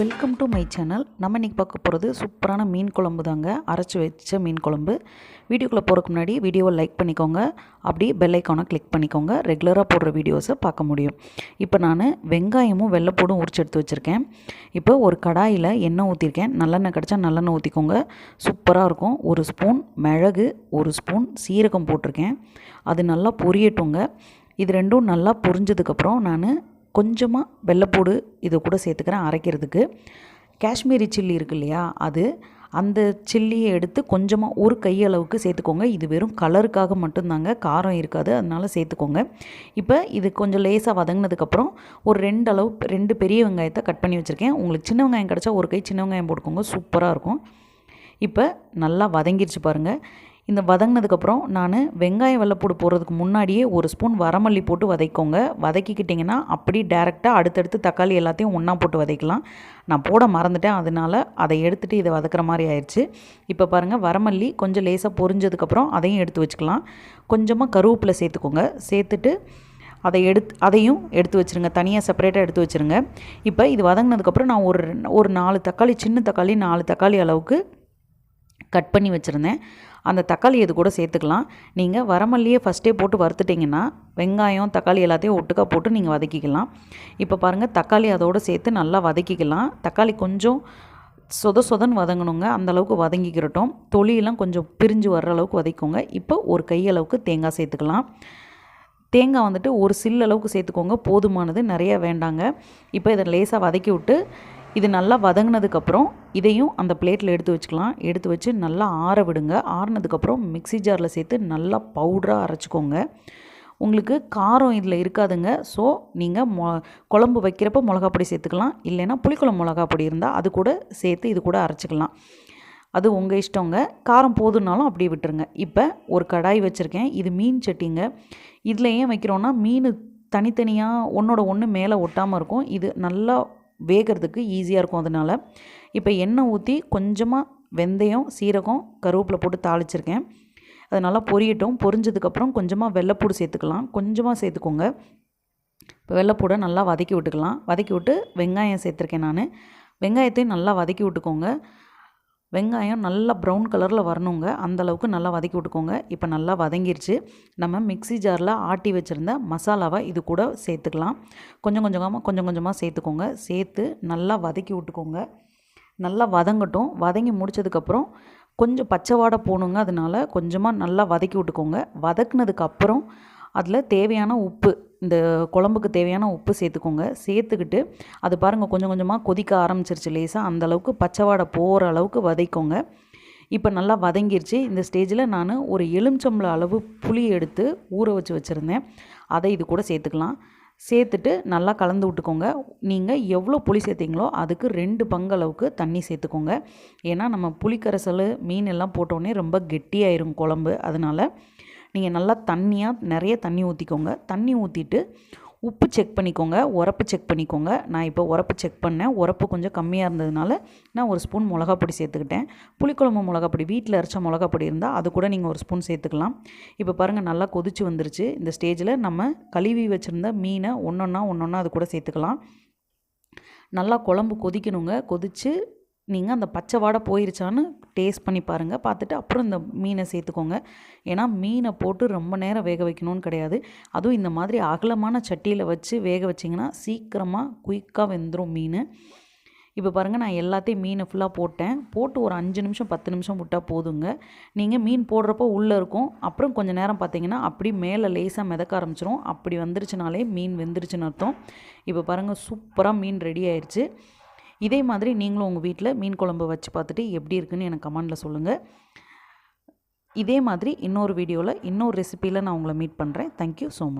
Welcome to my channel நம்ம இன்றைக்கி பார்க்க போகிறது சூப்பரான மீன் குழம்பு தாங்க. அரைச்சி வச்ச மீன் குழம்பு. வீடியோக்குள்ளே போகிறதுக்கு முன்னாடி வீடியோவை லைக் பண்ணிக்கோங்க. அப்படியே பெல்லைக்கானை கிளிக் பண்ணிக்கோங்க. ரெகுலராக போடுற வீடியோஸை பார்க்க முடியும். இப்போ நான் வெங்காயமும் வெள்ளைப்பூடும் உரிச்சு எடுத்து வச்சுருக்கேன். இப்போ ஒரு கடாயில் எண்ணெய் ஊற்றிருக்கேன் நல்லெண்ணெய் கிடச்சா நல்லெண்ணெய் ஊற்றிக்கோங்க சூப்பராக இருக்கும். ஒரு ஸ்பூன் மிளகு ஒரு ஸ்பூன் சீரகம் போட்டிருக்கேன். அது நல்லா பொரியட்டுங்க. இது ரெண்டும் நல்லா பொரிஞ்சதுக்கப்புறம் நான் கொஞ்சமாக வெள்ளைப்பூடு இது கூட சேர்த்துக்கிறேன் அரைக்கிறதுக்கு. காஷ்மீரி சில்லி இருக்கு இல்லையா அது. அந்த சில்லியை எடுத்து கொஞ்சமாக ஒரு கையளவுக்கு சேர்த்துக்கோங்க. இது வெறும் கலருக்காக மட்டும்தாங்க காரம் இருக்காது அதனால் சேர்த்துக்கோங்க. இப்போ இது கொஞ்சம் லேசாக வதங்கினதுக்கப்புறம் ஒரு ரெண்டு அளவு ரெண்டு பெரிய வெங்காயத்தை கட் பண்ணி வச்சுருக்கேன். உங்களுக்கு சின்ன வெங்காயம் கிடச்சா ஒரு கை சின்ன வெங்காயம் போட்டுக்கோங்க சூப்பராக இருக்கும். இப்போ நல்லா வதங்கிருச்சு பாருங்கள் இந்த வதங்கினதுக்கப்புறம் நான் வெங்காயம் வெள்ளைப்பூடு போடுறதுக்கு முன்னாடியே ஒரு ஸ்பூன் வரமல்லி போட்டு வதக்கோங்க வதக்கிக்கிட்டிங்கன்னா அப்படி டேரெக்டாக அடுத்தடுத்து தக்காளி எல்லாத்தையும் ஒன்றா போட்டு வதக்கலாம். நான் போட மறந்துட்டேன். அதனால் அதை எடுத்துகிட்டு இதை வதக்கிற மாதிரி ஆயிடுச்சு இப்போ பாருங்கள் வரமல்லி கொஞ்சம் லேசாக பொரிஞ்சதுக்கப்புறம் அதையும் எடுத்து வச்சுக்கலாம். கொஞ்சமாக கருவேப்பிலை சேர்த்துக்கோங்க. சேர்த்துட்டு அதை எடுத்து அதையும் எடுத்து வச்சுருங்க. தனியாக செப்பரேட்டாக எடுத்து வச்சுருங்க. இப்போ இது வதங்கினதுக்கப்புறம் நான் ஒரு ஒரு நாலு தக்காளி சின்ன தக்காளி நாலு தக்காளி அளவுக்கு கட் பண்ணி வச்சுருந்தேன். அந்த தக்காளி இது கூட சேர்த்துக்கலாம். நீங்கள் வரமல்லியே ஃபஸ்ட்டே போட்டு வறுத்துட்டிங்கன்னா வெங்காயம் தக்காளி எல்லாத்தையும் ஒட்டுக்கா போட்டு நீங்கள் வதக்கிக்கலாம். இப்போ பாருங்கள் தக்காளி அதோடு சேர்த்து நல்லா வதக்கிக்கலாம். தக்காளி கொஞ்சம் சொத சொதன்னு வதங்கணுங்க. அந்தளவுக்கு வதங்கிக்கிறட்டும் தொலியெல்லாம் கொஞ்சம் பிரிஞ்சு வர்ற அளவுக்கு வதக்கிக்கோங்க. இப்போ ஒரு கையளவுக்கு தேங்காய் சேர்த்துக்கலாம். தேங்காய் வந்துட்டு ஒரு சில்லு அளவுக்கு சேர்த்துக்கோங்க. போதுமானது நிறைய வேண்டாங்க. இப்போ இதை லேசாக வதக்கி விட்டு இது நல்லா வதங்கினதுக்கப்புறம் இதையும் அந்த பிளேட்டில் எடுத்து வச்சுக்கலாம். எடுத்து வச்சு நல்லா ஆற விடுங்க. ஆறினதுக்கப்புறம் மிக்சி ஜாரில் சேர்த்து நல்லா பவுடராக அரைச்சிக்கோங்க. உங்களுக்கு காரம் இதில் இருக்காதுங்க. ஸோ நீங்கள் மொ குழம்பு வைக்கிறப்ப மிளகா பொடி சேர்த்துக்கலாம். இல்லைன்னா புளிக்குழம்பு மிளகா பொடி இருந்தால் அது கூட சேர்த்து இது கூட அரைச்சிக்கலாம். அது உங்கள் இஷ்டங்க. காரம் போதுனாலும் அப்படியே விட்டுருங்க. இப்போ ஒரு கடாய் வச்சுருக்கேன். இது மீன் சட்டிங்க. இதில் ஏன் வைக்கிறோன்னா மீன் தனித்தனியாக ஒன்றோட ஒன்று மேலே ஒட்டாமல் இருக்கும். இது நல்லா வேகிறதுக்கு ஈஸியாக இருக்கும் அதனால். இப்போ எண்ணெய் ஊற்றி கொஞ்சமாக வெந்தயம் சீரகம் கருவேப்பிலை போட்டு தாளிச்சிருக்கேன். அது நல்லா பொரியட்டும் பொரிஞ்சதுக்கப்புறம் கொஞ்சமாக வெள்ளைப்பூடு சேர்த்துக்கலாம். கொஞ்சமாக சேர்த்துக்கோங்க. இப்போ வெள்ளைப்பூடை நல்லா வதக்கி விட்டுக்கலாம். வதக்கி விட்டு வெங்காயம் சேர்த்துருக்கேன் நான். வெங்காயத்தையும் நல்லா வதக்கி விட்டுக்கோங்க. வெங்காயம் நல்லா ப்ரௌன் கலரில் வரணுங்க. அந்தளவுக்கு நல்லா வதக்கி விட்டுக்கோங்க. இப்போ நல்லா வதங்கிருச்சு. நம்ம மிக்சி ஜாரில் ஆட்டி வச்சுருந்த மசாலாவை இது கூட சேர்த்துக்கலாம். கொஞ்சம் கொஞ்சமாக கொஞ்சம் கொஞ்சமாக சேர்த்துக்கோங்க. சேர்த்து நல்லா வதக்கி விட்டுக்கோங்க. நல்லா வதங்கட்டும். வதங்கி முடிச்சதுக்கப்புறம் கொஞ்சம் பச்சை வாடை போகணுங்க அதனால் கொஞ்சமாக நல்லா வதக்கி விட்டுக்கோங்க. வதக்குனதுக்கப்புறம் அதில் தேவையான உப்பு இந்த குழம்புக்கு தேவையான உப்பு சேர்த்துக்கோங்க. சேர்த்துக்கிட்டு அது பாருங்கள் கொஞ்சம் கொஞ்சமாக கொதிக்க ஆரம்பிச்சிருச்சு லேசாக அந்தளவுக்கு பச்சைவாடை போகிற அளவுக்கு வதைக்கோங்க இப்போ நல்லா வதங்கிருச்சு. இந்த ஸ்டேஜில் நான் ஒரு எலுமிச்சம்பள அளவு புளி எடுத்து ஊற வச்சு வச்சுருந்தேன். அதை இது கூட சேர்த்துக்கலாம். சேர்த்துட்டு நல்லா கலந்து விட்டுக்கோங்க. நீங்கள் எவ்வளோ புளி சேர்த்திங்களோ அதுக்கு ரெண்டு பங்கு அளவுக்கு தண்ணி சேர்த்துக்கோங்க. ஏன்னா நம்ம புளிக்கரைசல் மீன் எல்லாம் போட்டோடனே ரொம்ப கெட்டியாயிரும் குழம்பு. அதனால் நீங்கள் நல்லா தண்ணியாக நிறைய தண்ணி ஊற்றிக்கோங்க தண்ணி ஊற்றிட்டு உப்பு செக் பண்ணிக்கோங்க. உரப்பு செக் பண்ணிக்கோங்க. நான் இப்போ உரப்பு செக் பண்ணேன். உரப்பு கொஞ்சம் கம்மியாக இருந்ததுனால நான் ஒரு ஸ்பூன் மிளகாப்பொடி சேர்த்துக்கிட்டேன். புளிக்குழம்பு மிளகா பொடி வீட்டில் அரைச்ச மிளகாப்பொடி இருந்தால் அது கூட நீங்கள் ஒரு ஸ்பூன் சேர்த்துக்கலாம். இப்போ பாருங்கள் நல்லா கொதிச்சு வந்துருச்சு. இந்த ஸ்டேஜில் நம்ம கழுவி வச்சுருந்த மீனை ஒன்றொன்னா ஒன்றொன்னா அது கூட சேர்த்துக்கலாம். நல்லா குழம்பு கொதிக்கணுங்க. கொதித்து நீங்கள் அந்த பச்சை வாடை போயிருச்சான்னு டேஸ்ட் பண்ணி பாருங்கள் பார்த்துட்டு அப்புறம் இந்த மீனை சேர்த்துக்கோங்க. ஏன்னா மீனை போட்டு ரொம்ப நேரம் வேக வைக்கணும்னு கிடையாது. அதுவும் இந்த மாதிரி அகலமான சட்டியில் வச்சு வேக வச்சிங்கன்னா சீக்கிரமாக குயிக்காக வெந்துடும் மீன். இப்போ பாருங்கள் நான் எல்லாத்தையும் மீனை ஃபுல்லாக போட்டேன். போட்டு ஒரு அஞ்சு நிமிஷம் பத்து நிமிஷம் விட்டால் போதுங்க. நீங்கள் மீன் போடுறப்போ உள்ளே இருக்கும். அப்புறம் கொஞ்சம் நேரம் பார்த்தீங்கன்னா அப்படி மேலே லேசாக மிதக்க ஆரம்பிச்சிரும். அப்படி வந்துருச்சுனாலே மீன் வெந்துருச்சுன்னு அர்த்தம். இப்போ பாருங்கள் சூப்பராக மீன் ரெடி ஆயிடுச்சு இதே மாதிரி நீங்களும் உங்கள் வீட்டில் மீன் குழம்பு வச்சு பார்த்துட்டு எப்படி இருக்குன்னு எனக்கு கமெண்டில் சொல்லுங்கள் இதே மாதிரி இன்னொரு வீடியோவில் இன்னொரு ரெசிப்பியில் நான் உங்களை மீட் பண்ணுறேன் தேங்க்யூ ஸோ மச்